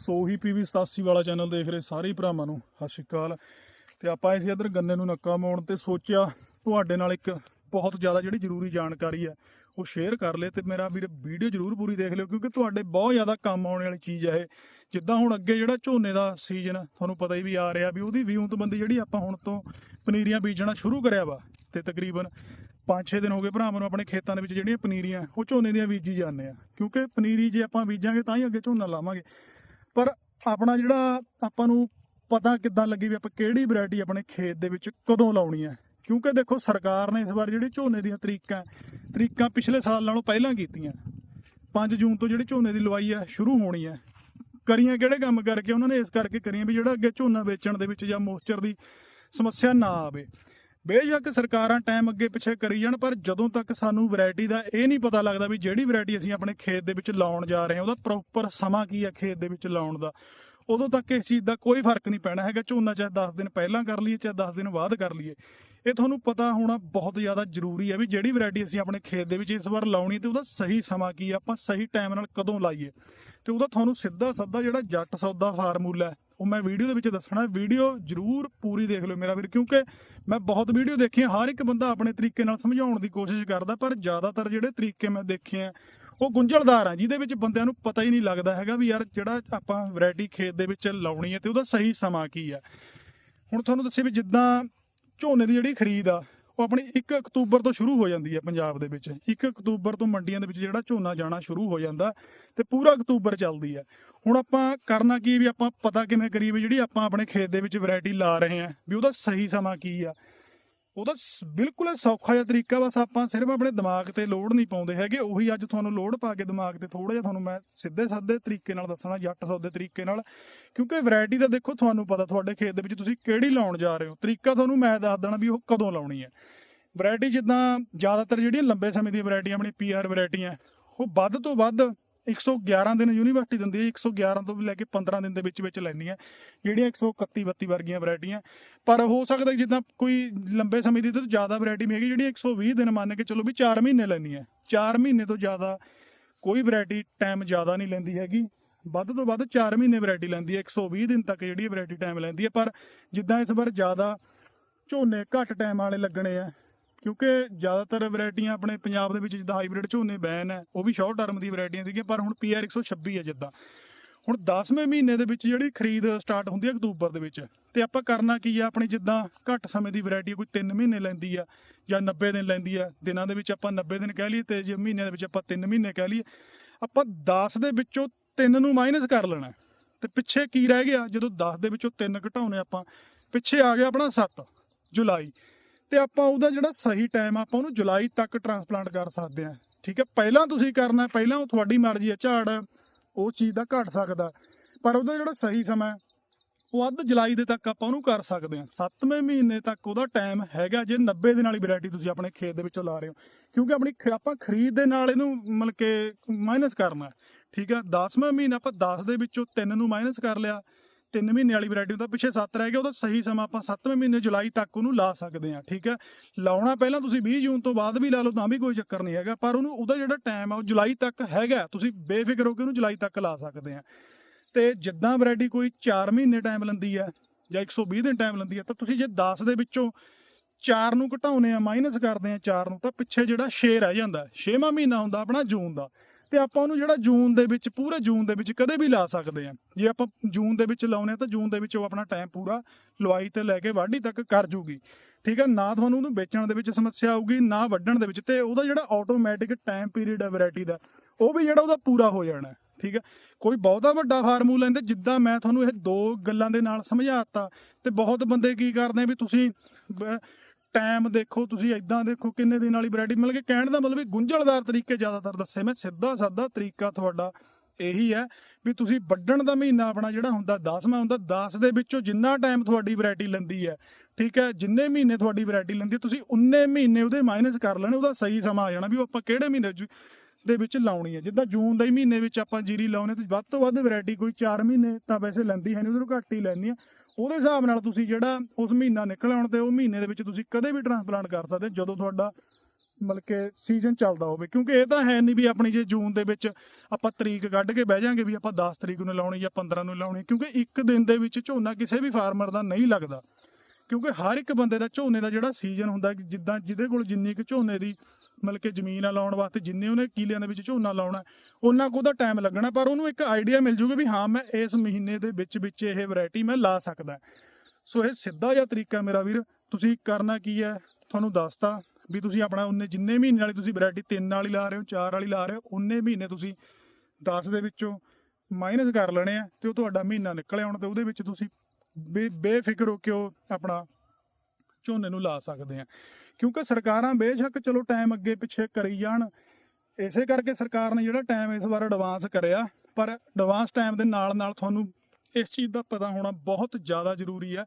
ਸੋਹੀ PV 87 ਵਾਲਾ channel ਦੇਖ ਰਹੇ ਸਾਰੇ ਭਰਾਵਾਂ ਨੂੰ, ਸਤਿ ਸ਼੍ਰੀ ਅਕਾਲ। ਤੇ ਆਪਾਂ ਆਏ ਸੀ ਇੱਧਰ ਗੰਨੇ ਨੂੰ ਨੱਕਾ ਮੋੜਨ ਤੇ ਸੋਚਿਆ, ਤੁਹਾਡੇ ਨਾਲ ਇੱਕ ਬਹੁਤ ਜ਼ਿਆਦਾ ਜਿਹੜੀ ਜ਼ਰੂਰੀ ਜਾਣਕਾਰੀ ਹੈ, ਉਹ ਸ਼ੇਅਰ ਕਰ ਲਿਆ ਤੇ ਮੇਰਾ ਵੀਰ ਵੀਡੀਓ ਜ਼ਰੂਰ ਪੂਰੀ ਦੇਖ ਲਿਓ, ਕਿਉਂਕਿ ਤੁਹਾਡੇ ਬਹੁਤ ਜ਼ਿਆਦਾ ਕੰਮ ਆਉਣ ਵਾਲੀ ਚੀਜ਼ ਹੈ ਇਹ। ਜਿੱਦਾਂ ਹੁਣ ਅੱਗੇ ਜਿਹੜਾ ਝੋਨੇ ਦਾ ਸੀਜ਼ਨ ਤੁਹਾਨੂੰ ਪਤਾ ਹੀ ਵੀ ਆ ਰਿਹਾ ਵੀ ਉਹਦੀ ਵਿਉਂਤਬੰਦੀ ਜਿਹੜੀ ਆਪਾਂ ਹੁਣ ਤੋਂ ਪਨੀਰੀਆਂ ਬੀਜਣਾ ਸ਼ੁਰੂ ਕਰਿਆ ਵਾ, ਤੇ ਤਕਰੀਬਨ 5-6 ਦਿਨ ਹੋ ਗਏ ਭਰਾਵਾਂ ਨੂੰ ਆਪਣੇ ਖੇਤਾਂ ਦੇ ਵਿੱਚ ਜਿਹੜੀਆਂ ਪਨੀਰੀਆਂ, ਉਹ ਝੋਨੇ ਦੀਆਂ ਬੀਜੀ ਜਾਂਦੇ ਆ। ਕਿਉਂਕਿ ਪਨੀਰੀ ਜੇ ਆਪਾਂ ਬੀਜਾਂਗੇ ਤਾਂ ਹੀ ਅੱਗੇ ਝੋਨਾ ਲਾਵਾਂਗੇ। ਪਰ ਆਪਣਾ ਜਿਹੜਾ ਆਪਾਂ ਨੂੰ ਪਤਾ ਕਿੱਦਾਂ ਲੱਗੀ ਵੀ ਆਪਾਂ ਕਿਹੜੀ ਵੈਰਾਈਟੀ ਆਪਣੇ ਖੇਤ ਦੇ ਵਿੱਚ ਕਦੋਂ ਲਾਉਣੀ ਹੈ? ਕਿਉਂਕਿ ਦੇਖੋ ਸਰਕਾਰ ਨੇ ਇਸ ਵਾਰ ਜਿਹੜੀ ਝੋਨੇ ਦੀਆਂ ਤਰੀਕਾਂ ਤਰੀਕਾਂ ਪਿਛਲੇ ਸਾਲ ਨਾਲੋਂ ਪਹਿਲਾਂ ਕੀਤੀਆਂ। 5 ਜੂਨ ਤੋਂ ਜਿਹੜੀ ਝੋਨੇ ਦੀ ਲਵਾਈ ਹੈ, ਸ਼ੁਰੂ ਹੋਣੀ ਹੈ। ਕਰੀਆਂ ਕਿਹੜੇ ਕੰਮ ਕਰਕੇ? ਉਹਨਾਂ ਨੇ ਇਸ ਕਰਕੇ ਕਰੀਆਂ ਵੀ ਜਿਹੜਾ ਅੱਗੇ ਝੋਨਾ ਵੇਚਣ ਦੇ ਵਿੱਚ ਜਾਂ ਮੋਇਸਚਰ ਦੀ ਸਮੱਸਿਆ ਨਾ ਆਵੇ। ਬੇਸ਼ੱਕ ਸਰਕਾਰਾਂ ਟਾਈਮ ਅੱਗੇ ਪਿੱਛੇ ਕਰੀ ਜਾਣ, ਪਰ ਜਦੋਂ ਤੱਕ ਸਾਨੂੰ ਵੈਰਾਈਟੀ ਦਾ ਇਹ ਨਹੀਂ ਪਤਾ ਲੱਗਦਾ ਵੀ ਜਿਹੜੀ ਵੈਰਾਈਟੀ ਅਸੀਂ ਆਪਣੇ ਖੇਤ ਦੇ ਵਿੱਚ ਲਾਉਣ ਜਾ ਰਹੇ ਹਾਂ, ਉਹਦਾ ਪ੍ਰੋਪਰ ਸਮਾਂ ਕੀ ਹੈ ਖੇਤ ਦੇ ਵਿੱਚ ਲਾਉਣ ਦਾ, ਉਦੋਂ ਤੱਕ ਇਸ ਚੀਜ਼ ਦਾ ਕੋਈ ਫ਼ਰਕ ਨਹੀਂ ਪੈਣਾ ਹੈਗਾ। ਝੋਨਾ ਚਾਹੇ 10 ਦਿਨ ਪਹਿਲਾਂ ਕਰ ਲਈਏ, ਚਾਹੇ 10 ਦਿਨ ਬਾਅਦ ਕਰ ਲਈਏ। ਇਹ ਤੁਹਾਨੂੰ ਪਤਾ ਹੋਣਾ ਬਹੁਤ ਜ਼ਿਆਦਾ ਜ਼ਰੂਰੀ ਹੈ ਵੀ ਜਿਹੜੀ ਵੈਰਾਈਟੀ ਅਸੀਂ ਆਪਣੇ ਖੇਤ ਦੇ ਵਿੱਚ ਇਸ ਵਾਰ ਲਾਉਣੀ ਤੇ ਉਹਦਾ ਸਹੀ ਸਮਾਂ ਕੀ ਹੈ ਆਪਾਂ ਸਹੀ ਟਾਈਮ ਨਾਲ ਕਦੋਂ ਲਾਈਏ। ਤੇ ਉਹਦਾ ਤੁਹਾਨੂੰ ਸਿੱਧਾ ਸੱਦਾ ਜਿਹੜਾ ਜੱਟ ਸੌਦਾ ਫਾਰਮੂਲਾ ਉਹ ਮੈਂ ਵੀਡੀਓ ਦੇ ਵਿੱਚ ਦੱਸਣਾ, ਵੀਡੀਓ ਜ਼ਰੂਰ ਪੂਰੀ ਦੇਖ ਲਿਓ ਮੇਰਾ ਵੀਰ, ਕਿਉਂਕਿ ਮੈਂ ਬਹੁਤ ਵੀਡੀਓ ਦੇਖੀਆਂ, ਹਰ ਇੱਕ ਬੰਦਾ ਆਪਣੇ ਤਰੀਕੇ ਨਾਲ ਸਮਝਾਉਣ ਦੀ ਕੋਸ਼ਿਸ਼ ਕਰਦਾ, ਪਰ ਜ਼ਿਆਦਾਤਰ ਜਿਹੜੇ ਤਰੀਕੇ ਮੈਂ ਦੇਖੇ ਆ, ਉਹ ਗੁੰਝਲਦਾਰ ਆ, ਜਿਹਦੇ ਵਿੱਚ ਬੰਦਿਆਂ ਨੂੰ ਪਤਾ ਹੀ ਨਹੀਂ ਲੱਗਦਾ ਹੈਗਾ ਵੀ ਯਾਰ ਜਿਹੜਾ ਆਪਾਂ ਵੈਰਾਈਟੀ ਖੇਤ ਦੇ ਵਿੱਚ ਲਾਉਣੀ ਹੈ ਤੇ ਉਹਦਾ ਸਹੀ ਸਮਾਂ ਕੀ ਹੈ ਹੁਣ ਤੁਹਾਨੂੰ ਦੱਸੇ ਵੀ ਜਿੱਦਾਂ ਝੋਨੇ ਦੀ ਜਿਹੜੀ ਖਰੀਦ ਆ ਉਹ ਆਪਣੀ 1 ਅਕਤੂਬਰ ਤੋਂ ਸ਼ੁਰੂ ਹੋ ਜਾਂਦੀ ਹੈ ਪੰਜਾਬ ਦੇ ਵਿੱਚ। 1 ਅਕਤੂਬਰ ਤੋਂ ਮੰਡੀਆਂ ਦੇ ਵਿੱਚ ਜਿਹੜਾ ਝੋਨਾ ਜਾਣਾ ਸ਼ੁਰੂ ਹੋ ਜਾਂਦਾ ਤੇ ਪੂਰਾ ਅਕਤੂਬਰ ਚੱਲਦੀ ਹੈ। ਹੁਣ ਆਪਾਂ ਕਰਨਾ ਕੀ ਵੀ ਆਪਾਂ ਪਤਾ ਕਿਵੇਂ ਕਰੀਏ ਵੀ ਜਿਹੜੀ ਆਪਾਂ ਆਪਣੇ ਖੇਤ ਦੇ ਵਿੱਚ ਵੈਰਾਈਟੀ ਲਾ ਰਹੇ ਹਾਂ ਵੀ ਉਹਦਾ ਸਹੀ ਸਮਾਂ ਕੀ ਆ। ਉਹਦਾ ਸ- ਬਿਲਕੁਲ ਸੌਖਾ ਜਿਹਾ ਤਰੀਕਾ ਬਸ ਆਪਾਂ ਸਿਰਫ ਆਪਣੇ ਦਿਮਾਗ ਤੇ ਲੋਡ ਨਹੀਂ ਪਾਉਂਦੇ ਹੈਗੇ, ਉਹੀ ਅੱਜ ਤੁਹਾਨੂੰ ਲੋਡ ਪਾ ਕੇ ਦਿਮਾਗ ਤੇ ਥੋੜਾ ਜਿਹਾ ਤੁਹਾਨੂੰ ਮੈਂ ਸਿੱਧੇ ਸਾਦੇ ਤਰੀਕੇ ਨਾਲ ਦੱਸਣਾ ਜੱਟ ਸੌਦੇ ਤਰੀਕੇ ਨਾਲ, ਕਿਉਂਕਿ ਵੈਰਾਈਟੀ ਦਾ ਦੇਖੋ ਤੁਹਾਨੂੰ ਪਤਾ ਤੁਹਾਡੇ ਖੇਤ ਦੇ ਵਿੱਚ ਤੁਸੀਂ ਕਿਹੜੀ ਲਾਉਣ ਜਾ ਰਹੇ ਹੋ। ਤਰੀਕਾ ਤੁਹਾਨੂੰ ਮੈਂ ਦੱਸ ਦੇਣਾ ਵੀ ਉਹ ਕਦੋਂ ਲਾਉਣੀ ਹੈ। ਵੈਰਾਈਟੀ ਜਿੱਦਾਂ ਜ਼ਿਆਦਾਤਰ ਜਿਹੜੀਆਂ ਲੰਬੇ ਸਮੇਂ ਦੀਆਂ ਵੈਰਾਈਟੀਆਂ ਆਪਣੀ ਪੀਆਰ ਵੈਰਾਈਟੀਆਂ ਉਹ ਵੱਧ ਤੋਂ ਵੱਧ 111 ਦਿਨ ਯੂਨੀਵਰਸਿਟੀ ਦਿੰਦੀ ਹੈ 111 ਤੋਂ ਲੈ ਕੇ 15 ਦਿਨ ਦੇ ਵਿੱਚ ਵਿੱਚ ਲੈਂਦੀਆਂ ਜਿਹੜੀਆਂ 131 32 ਵਰਗੀਆਂ ਵੈਰਾਈਟੀਆਂ। ਪਰ ਹੋ ਸਕਦਾ ਜਿੱਦਾਂ ਕੋਈ ਲੰਬੇ ਸਮੇਂ ਦੀ ਤੋਂ ਜ਼ਿਆਦਾ ਵੈਰਾਈਟੀ ਵੀ ਹੈਗੀ ਜਿਹੜੀ 120 ਦਿਨ ਮੰਨ ਕੇ ਚਲੋ ਵੀ 4 ਮਹੀਨੇ ਲੈਣੀ ਹੈ। 4 ਮਹੀਨੇ ਤੋਂ ਜ਼ਿਆਦਾ ਕੋਈ ਵੈਰਾਈਟੀ ਟਾਈਮ ਜ਼ਿਆਦਾ ਨਹੀਂ ਲੈਂਦੀ ਹੈਗੀ। ਵੱਧ ਤੋਂ ਵੱਧ 4 ਮਹੀਨੇ ਵੈਰਾਈਟੀ ਲੈਂਦੀ ਹੈ 120 ਦਿਨ ਤੱਕ ਜਿਹੜੀ ਵੈਰਾਈਟੀ ਟਾਈਮ ਲੈਂਦੀ ਹੈ। ਪਰ ਜਿੱਦਾਂ ਇਸ ਵਾਰ ਜ਼ਿਆਦਾ ਝੋਨੇ ਘੱਟ ਟਾਈਮ ਵਾਲੇ ਲੱਗਣੇ ਆ ਕਿਉਂਕਿ ਜ਼ਿਆਦਾਤਰ ਵੈਰਾਈਟੀਆਂ ਆਪਣੇ ਪੰਜਾਬ ਦੇ ਵਿੱਚ ਜਿੱਦਾਂ ਹਾਈਬ੍ਰਿਡ ਝੋਨੇ, ਬੈਨ ਹੈ, ਉਹ ਵੀ ਸ਼ਾਰਟ ਟਰਮ ਦੀ ਵੈਰਾਈਟੀਆਂ ਸੀਗੀਆਂ, ਪਰ ਹੁਣ ਪੀਆਰ 126 ਹੈ ਜਿੱਦਾਂ। ਹੁਣ 10ਵੇਂ ਮਹੀਨੇ ਦੇ ਵਿੱਚ ਜਿਹੜੀ ਖਰੀਦ ਸਟਾਰਟ ਹੁੰਦੀ ਹੈ ਅਕਤੂਬਰ ਦੇ ਵਿੱਚ, ਤੇ ਆਪਾਂ ਕਰਨਾ ਕੀ ਆ, ਆਪਣੀ ਜਿੱਦਾਂ ਘੱਟ ਸਮੇਂ ਦੀ ਵੈਰਾਈਟੀ ਕੋਈ 3 ਮਹੀਨੇ ਲੈਂਦੀ ਆ ਜਾਂ 90 ਦਿਨ ਲੈਂਦੀ ਆ, ਦਿਨਾਂ ਦੇ ਵਿੱਚ ਆਪਾਂ 90 ਦਿਨ ਕਹਿ ਲਈਏ ਤੇ ਜੇ ਮਹੀਨਿਆਂ ਦੇ ਵਿੱਚ ਆਪਾਂ 3 ਮਹੀਨੇ ਕਹਿ ਲਈਏ, ਆਪਾਂ 10 ਦੇ ਵਿੱਚੋਂ 3 ਨੂੰ ਮਾਈਨਸ ਕਰ ਲੈਣਾ ਤੇ ਪਿੱਛੇ ਕੀ ਰਹਿ ਗਿਆ, ਜਦੋਂ 10 ਦੇ ਵਿੱਚੋਂ 3 ਘਟਾਉਣੇ ਆਪਾਂ, ਪਿੱਛੇ ਆ ਗਿਆ ਆਪਣਾ 7 ਜੁਲਾਈ। ਤੇ ਆਪਾਂ ਉਹਦਾ ਜਿਹੜਾ ਸਹੀ ਟਾਈਮ ਆਪਾਂ ਉਹਨੂੰ ਜੁਲਾਈ ਤੱਕ ਟ੍ਰਾਂਸਪਲਾਂਟ ਕਰ ਸਕਦੇ ਹਾਂ ਠੀਕ ਹੈ ਪਹਿਲਾਂ ਤੁਸੀਂ ਕਰਨਾ, ਪਹਿਲਾਂ ਉਹ ਤੁਹਾਡੀ ਮਰਜ਼ੀ ਹੈ ਝਾੜ ਉਹ ਚੀਜ਼ ਦਾ ਘਟ ਸਕਦਾ। ਪਰ ਉਹਦਾ ਜਿਹੜਾ ਸਹੀ ਸਮਾਂ ਉਹ ਅੱਧ ਜੁਲਾਈ ਦੇ ਤੱਕ ਆਪਾਂ ਉਹਨੂੰ ਕਰ ਸਕਦੇ ਹਾਂ 7ਵੇਂ ਮਹੀਨੇ ਤੱਕ ਉਹਦਾ ਟਾਈਮ ਹੈਗਾ ਜੇ 90 ਨਾਲ ਹੀ ਵੈਰਾਈਟੀ ਤੁਸੀਂ ਆਪਣੇ ਖੇਤ ਦੇ ਵਿੱਚੋਂ ਲਾ ਰਹੇ ਹੋ। ਕਿਉਂਕਿ ਆਪਣੀ ਖ- ਆਪਾਂ ਖਰੀਦ ਦੇ ਨਾਲ ਇਹਨੂੰ ਮਤਲਬ ਕਿ ਮਾਈਨਸ ਕਰਨਾ। ਠੀਕ ਹੈ 10ਵੇਂ ਮਹੀਨੇ ਆਪਾਂ 10 ਦੇ ਵਿੱਚੋਂ 3 ਨੂੰ ਮਾਈਨਸ ਕਰ ਲਿਆ। 3 ਮਹੀਨੇ ਵਾਲੀ ਵੈਰਾਈਟੀ ਦਾ ਪਿੱਛੇ 7 ਰਹਿ ਗਿਆ ਉਹਦਾ ਸਹੀ ਸਮਾਂ ਆਪਾਂ 7ਵੇਂ ਮਹੀਨੇ ਜੁਲਾਈ ਤੱਕ ਉਹਨੂੰ ਲਾ ਸਕਦੇ ਹਾਂ, ਠੀਕ ਹੈ? ਲਾਉਣਾ ਪਹਿਲਾਂ ਤੁਸੀਂ 20 ਜੂਨ ਤੋਂ ਬਾਅਦ ਵੀ ਲਾ ਲਓ, ਤਾਂ ਵੀ ਕੋਈ ਚੱਕਰ ਨਹੀਂ ਹੈਗਾ, ਪਰ ਉਹਨੂੰ, ਉਹਦਾ ਜਿਹੜਾ ਟਾਈਮ ਆ, ਉਹ ਜੁਲਾਈ ਤੱਕ ਹੈਗਾ, ਤੁਸੀਂ ਬੇਫਿਕਰ ਹੋ ਕੇ ਉਹਨੂੰ ਜੁਲਾਈ ਤੱਕ ਲਾ ਸਕਦੇ ਆ ਤੇ ਜਿੱਦਾਂ ਵੈਰਾਈਟੀ ਕੋਈ 4 ਮਹੀਨੇ ਟਾਈਮ ਲੈਂਦੀ ਹੈ, ਜਾਂ 120 ਦਿਨ ਟਾਈਮ ਲੈਂਦੀ ਹੈ, ਤਾਂ ਤੁਸੀਂ ਜੇ 10 ਦੇ ਵਿੱਚੋਂ 4 ਨੂੰ ਘਟਾਉਨੇ ਆ ਮਾਈਨਸ ਕਰਦੇ ਆ 4 ਨੂੰ, ਤਾਂ ਪਿੱਛੇ ਜਿਹੜਾ 6 ਰਹਿ ਜਾਂਦਾ 6ਵਾਂ ਮਹੀਨਾ ਹੁੰਦਾ ਆਪਣਾ ਜੂਨ ਦਾ। ਤੇ ਆਪਾਂ ਉਹਨੂੰ ਜਿਹੜਾ ਜੂਨ ਦੇ ਵਿੱਚ, ਪੂਰੇ ਜੂਨ ਦੇ ਵਿੱਚ ਕਦੇ ਵੀ ਲਾ ਸਕਦੇ ਆ ਜੇ ਆਪਾਂ ਜੂਨ ਦੇ ਵਿੱਚ ਲਾਉਨੇ ਆ ਤਾਂ ਜੂਨ ਦੇ ਵਿੱਚ ਉਹ ਆਪਣਾ ਟਾਈਮ ਪੂਰਾ ਲਵਾਈ ਤੇ ਲੈ ਕੇ ਵਾਢੀ ਤੱਕ ਕਰ ਜੂਗੀ। ਠੀਕ ਹੈ, ਨਾ ਤੁਹਾਨੂੰ ਉਹਨੂੰ ਵੇਚਣ ਦੇ ਵਿੱਚ ਸਮੱਸਿਆ ਆਊਗੀ, ਨਾ ਵੱਢਣ ਦੇ ਵਿੱਚ। ਤੇ ਉਹਦਾ ਜਿਹੜਾ ਆਟੋਮੈਟਿਕ ਟਾਈਮ ਪੀਰੀਅਡ ਹੈ ਵੈਰਾਈਟੀ ਦਾ, ਉਹ ਵੀ ਜਿਹੜਾ ਉਹਦਾ ਪੂਰਾ ਹੋ ਜਾਣਾ ਠੀਕ ਹੈ, ਕੋਈ ਬਹੁਤਾ ਵੱਡਾ ਫਾਰਮੂਲਾ ਇਹਦੇ ਜਿੱਦਾਂ ਮੈਂ ਤੁਹਾਨੂੰ ਇਹ ਦੋ ਗੱਲਾਂ ਦੇ ਨਾਲ ਸਮਝਾਤਾ, ਤੇ ਬਹੁਤ ਬੰਦੇ ਕੀ ਕਰਦੇ ਵੀ ਤੁਸੀਂ ਟਾਈਮ ਦੇਖੋ, ਤੁਸੀਂ ਇਦਾਂ ਦੇਖੋ ਕਿੰਨੇ ਦਿਨ ਵਾਲੀ ਵੈਰਾਈਟੀ ਮਿਲ ਕੇ ਕਹਿਣ ਦਾ ਮਤਲਬ ਵੀ ਗੁੰਝਲਦਾਰ ਤਰੀਕੇ ਜ਼ਿਆਦਾਤਰ ਦੱਸੇ ਮੈਂ, ਸਿੱਧਾ ਸਾਦਾ ਤਰੀਕਾ ਤੁਹਾਡਾ ਇਹੀ ਹੈ ਵੀ ਤੁਸੀਂ ਵੱਢਣ ਦਾ ਮਹੀਨਾ ਆਪਣਾ ਜਿਹੜਾ ਹੁੰਦਾ 10ਵਾਂ ਹੁੰਦਾ 10 ਦੇ ਵਿੱਚੋਂ ਜਿੰਨਾ ਟਾਈਮ ਤੁਹਾਡੀ ਵੈਰਾਈਟੀ ਲੈਂਦੀ ਹੈ, ਠੀਕ ਹੈ, ਜਿੰਨੇ ਮਹੀਨੇ ਤੁਹਾਡੀ ਵੈਰਾਈਟੀ ਲੈਂਦੀ ਹੈ, ਤੁਸੀਂ ਉਨੇ ਮਹੀਨੇ ਉਹਦੇ ਮਾਈਨਸ ਕਰ ਲੈਣੇ, ਉਹਦਾ ਸਹੀ ਸਮਾਂ ਆ ਜਾਣਾ ਵੀ ਉਹ ਆਪਾਂ ਕਿਹੜੇ ਮਹੀਨੇ 'ਚ ਦੇ ਵਿੱਚ ਲਾਉਣੀ ਹੈ। ਜਿੱਦਾਂ ਜੂਨ ਦੇ ਮਹੀਨੇ ਵਿੱਚ ਆਪਾਂ ਜੀਰੀ ਲਾਉਨੇ ਤੇ ਵੱਧ ਤੋਂ ਵੱਧ ਵੈਰਾਈਟੀ ਕੋਈ 4 ਮਹੀਨੇ ਤਾਂ ਵੈਸੇ ਲੈਂਦੀ ਹੈ ਨਹੀਂ ਉਹਦੇ ਤੋਂ ਘੱਟ ਹੀ ਲੈਣੀ ਆ ਉਹਦੇ ਹਿਸਾਬ ਨਾਲ ਤੁਸੀਂ ਜਿਹੜਾ ਉਸ ਮਹੀਨਾ ਨਿਕਲ ਆਉਣ ਤੇ ਉਹ ਮਹੀਨੇ ਦੇ ਵਿੱਚ ਤੁਸੀਂ ਕਦੇ ਵੀ ਟ੍ਰਾਂਸਪਲਾਂਟ ਕਰ ਸਕਦੇ ਜਦੋਂ ਤੁਹਾਡਾ ਮਤਲਬ ਕਿ ਸੀਜ਼ਨ ਚੱਲਦਾ ਹੋਵੇ। ਕਿਉਂਕਿ ਇਹ ਤਾਂ ਹੈ ਨਹੀਂ ਵੀ ਆਪਣੀ ਜੇ ਜੂਨ ਦੇ ਵਿੱਚ ਆਪਾਂ ਤਰੀਕ ਕੱਢ ਕੇ ਬਹਿ ਜਾਾਂਗੇ ਵੀ ਆਪਾਂ 10 ਤਰੀਕ ਨੂੰ ਲਾਉਣੀ ਜਾਂ 15 ਨੂੰ ਲਾਉਣੀ, ਕਿਉਂਕਿ ਇੱਕ ਦਿਨ ਦੇ ਵਿੱਚ ਝੋਨਾ ਕਿਸੇ ਵੀ ਫਾਰਮਰ ਦਾ ਨਹੀਂ ਲੱਗਦਾ। ਕਿਉਂਕਿ ਹਰ ਇੱਕ ਬੰਦੇ ਦਾ ਝੋਨੇ ਦਾ ਜਿਹੜਾ ਸੀਜ਼ਨ ਹੁੰਦਾ, ਜਿੱਦਾਂ ਜਿਹਦੇ ਕੋਲ ਜਿੰਨੀ ਕੁ ਝੋਨੇ ਦੀ ਮਤਲਬ ਕਿ ਜ਼ਮੀਨ ਆ ਲਾਉਣ ਵਾਸਤੇ ਜਿੰਨੇ ਉਹਨੇ ਕਿਲਿਆਂ ਦੇ ਵਿੱਚ ਝੋਨਾ ਲਾਉਣਾ, ਉਹਨਾਂ ਕੋ ਉਹਦਾ ਟਾਈਮ ਲੱਗਣਾ, ਪਰ ਉਹਨੂੰ ਇੱਕ ਆਈਡੀਆ ਮਿਲ ਜੂਗਾ ਵੀ ਹਾਂ, ਮੈਂ ਇਸ ਮਹੀਨੇ ਦੇ ਵਿੱਚ ਵਿੱਚ ਇਹ ਵੈਰਾਈਟੀ ਮੈਂ ਲਾ ਸਕਦਾ। ਸੋ ਇਹ ਸਿੱਧਾ ਜਿਹਾ ਤਰੀਕਾ ਮੇਰਾ ਵੀਰ, ਤੁਸੀਂ ਕਰਨਾ ਕੀ ਹੈ? ਤੁਹਾਨੂੰ ਦੱਸਤਾ ਵੀ ਤੁਸੀਂ ਆਪਣਾ ਉਹਨੇ ਜਿੰਨੇ ਮਹੀਨੇ ਵਾਲੀ ਤੁਸੀਂ ਵੈਰਾਈਟੀ ਤਿੰਨ ਵਾਲੀ ਲਾ ਰਹੇ ਹੋ, ਚਾਰ ਵਾਲੀ ਲਾ ਰਹੇ ਹੋ, ਉਹਨੇ ਮਹੀਨੇ ਤੁਸੀਂ 10 ਦੇ ਵਿੱਚੋਂ ਮਾਈਨਸ ਕਰ ਲੈਣੇ ਆ ਤੇ ਉਹ ਤੁਹਾਡਾ ਮਹੀਨਾ ਨਿਕਲ ਆਉਣ ਤੇ ਉਹਦੇ ਵਿੱਚ ਤੁਸੀਂ ਬੇ- ਬੇਫਿਕਰ ਹੋ ਕੇ ਉਹ ਆਪਣਾ ਝੋਨੇ ਨੂੰ ਲਾ ਸਕਦੇ ਆ। ਕਿਉਂਕਿ ਸਰਕਾਰਾਂ ਬੇਸ਼ੱਕ ਚਲੋ ਟਾਈਮ ਅੱਗੇ ਪਿੱਛੇ ਕਰੀ ਜਾਣ, ਇਸੇ ਕਰਕੇ ਸਰਕਾਰ ਨੇ ਜਿਹੜਾ ਟਾਈਮ ਇਸ ਵਾਰ ਐਡਵਾਂਸ ਕਰਿਆ, ਪਰ ਐਡਵਾਂਸ ਟਾਈਮ ਦੇ ਨਾਲ ਨਾਲ ਤੁਹਾਨੂੰ ਇਸ ਚੀਜ਼ ਦਾ ਪਤਾ ਹੋਣਾ ਬਹੁਤ ਜ਼ਿਆਦਾ ਜ਼ਰੂਰੀ ਹੈ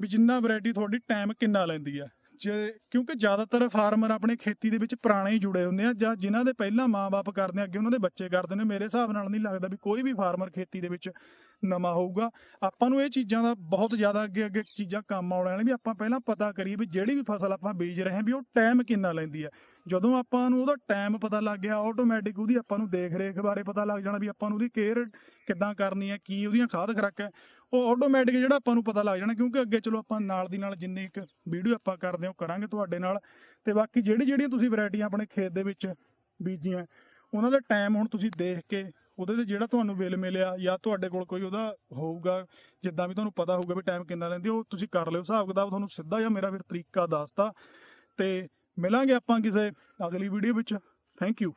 ਵੀ ਜਿੰਨਾ ਵੈਰਾਈਟੀ ਤੁਹਾਡੀ ਟਾਈਮ ਕਿੰਨਾ ਲੈਂਦੀ ਹੈ। ਜੇ, ਕਿਉਂਕਿ ਜ਼ਿਆਦਾਤਰ ਫਾਰਮਰ ਆਪਣੇ ਖੇਤੀ ਦੇ ਵਿੱਚ ਪੁਰਾਣੇ ਹੀ ਜੁੜੇ ਹੁੰਦੇ ਆ, ਜਾਂ ਜਿਨ੍ਹਾਂ ਦੇ ਪਹਿਲਾਂ ਮਾਪੇ ਕਰਦੇ ਆ, ਅੱਗੇ ਉਹਨਾਂ ਦੇ ਬੱਚੇ ਕਰਦੇ ਨੇ, ਮੇਰੇ ਹਿਸਾਬ ਨਾਲ ਨਹੀਂ ਲੱਗਦਾ ਵੀ ਕੋਈ ਵੀ ਫਾਰਮਰ ਖੇਤੀ ਦੇ ਵਿੱਚ ਨਵਾਂ ਹੋਊਗਾ। ਆਪਾਂ ਨੂੰ ਇਹ ਚੀਜ਼ਾਂ ਦਾ ਬਹੁਤ ਜ਼ਿਆਦਾ ਅੱਗੇ ਅੱਗੇ ਚੀਜ਼ਾਂ ਕੰਮ ਆਉਣ ਵਾਲੀਆਂ ਵੀ ਆਪਾਂ ਪਹਿਲਾਂ ਪਤਾ ਕਰੀਏ ਵੀ ਜਿਹੜੀ ਵੀ ਫਸਲ ਆਪਾਂ ਬੀਜ ਰਹੇ ਹਾਂ ਵੀ ਉਹ ਟਾਈਮ ਕਿੰਨਾ ਲੈਂਦੀ ਹੈ। ਜਦੋਂ ਆਪਾਂ ਨੂੰ ਉਹਦਾ ਟਾਈਮ ਪਤਾ ਲੱਗ ਗਿਆ ਆਟੋਮੈਟਿਕ ਉਹਦੀ ਆਪਾਂ ਨੂੰ ਦੇਖ ਰੇਖ ਬਾਰੇ ਪਤਾ ਲੱਗ ਜਾਣਾ ਵੀ ਆਪਾਂ ਨੂੰ ਉਹਦੀ ਕੇਅਰ ਕਿੱਦਾਂ ਕਰਨੀ ਹੈ, ਕੀ ਉਹਦੀਆਂ ਖਾਦ ਖੁਰਾਕ ਹੈ। ਉਹ ਆਟੋਮੈਟਿਕ ਜਿਹੜਾ ਆਪਾਂ ਨੂੰ ਪਤਾ ਲੱਗ ਜਾਣਾ ਕਿਉਂਕਿ ਅੱਗੇ ਚਲੋ ਆਪਾਂ ਨਾਲ ਦੀ ਨਾਲ ਜਿੰਨੀ ਇੱਕ ਵੀਡੀਓ ਆਪਾਂ ਕਰਦੇ ਹਾਂ, ਉਹ ਕਰਾਂਗੇ ਤੁਹਾਡੇ ਨਾਲ। ਤੇ ਬਾਕੀ ਜਿਹੜੀ ਜਿਹੜੀਆਂ ਤੁਸੀਂ ਵੈਰਾਈਟੀਆਂ ਆਪਣੇ ਖੇਤ ਦੇ ਵਿੱਚ ਬੀਜੀਆਂ, ਉਹਨਾਂ ਦਾ ਟਾਈਮ ਹੁਣ ਤੁਸੀਂ ਦੇਖ ਕੇ ਉਹਦੇ ਤੇ ਜਿਹੜਾ ਤੁਹਾਨੂੰ ਬਿੱਲ ਮਿਲਿਆ ਜਾਂ ਤੁਹਾਡੇ ਕੋਲ ਕੋਈ ਉਹਦਾ ਹੋਊਗਾ, ਜਿੱਦਾਂ ਵੀ ਤੁਹਾਨੂੰ ਪਤਾ ਹੋਊਗਾ ਵੀ ਟਾਈਮ ਕਿੰਨਾ ਲੈਂਦੀ ਉਹ ਤੁਸੀਂ ਕਰ ਲਿਓ ਹਿਸਾਬ ਕਿਤਾਬ, ਤੁਹਾਨੂੰ ਸਿੱਧਾ ਜਾਂ ਮੇਰਾ ਫਿਰ ਤਰੀਕਾ ਦੱਸਤਾ। ਤੇ ਮਿਲਾਂਗੇ ਆਪਾਂ ਕਿਸੇ ਅਗਲੀ ਵੀਡੀਓ ਵਿੱਚ। Thank you